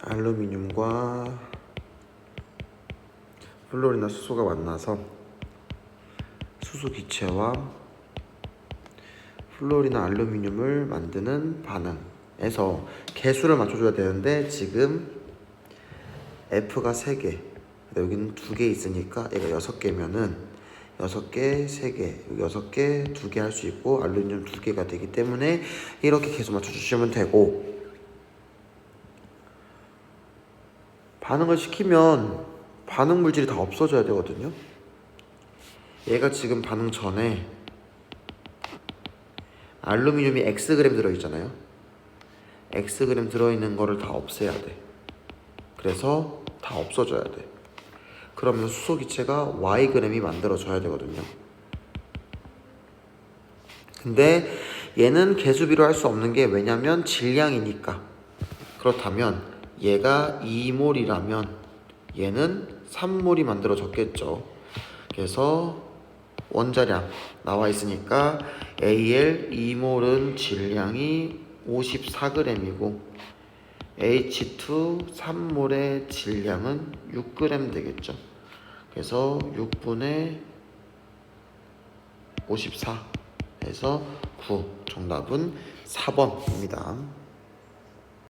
알루미늄과 플로리나 수소가 만나서 수소 기체와 플로리나 알루미늄을 만드는 반응에서 개수를 맞춰줘야 되는데 지금 F가 3개 여기는 2개 있으니까 얘가 6개면은 6개, 3개, 6개, 2개 할 수 있고 알루미늄 2개가 되기 때문에 이렇게 개수 맞춰주시면 되고 반응을 시키면 반응 물질이 다 없어져야 되거든요. 얘가 지금 반응 전에 알루미늄이 X그램 들어있잖아요. X그램 들어있는 거를 다 없애야 돼. 그래서 다 없어져야 돼. 그러면 수소 기체가 Y그램이 만들어져야 되거든요. 근데 얘는 개수비로 할 수 없는 게 왜냐면 질량이니까. 그렇다면 얘가 2몰이라면 얘는 3몰이 만들어졌겠죠. 그래서 원자량 나와 있으니까 AL 2몰은 질량이 54g이고 H2 3몰의 질량은 6g 되겠죠. 그래서 6분의 54 해서 9 정답은 4번입니다.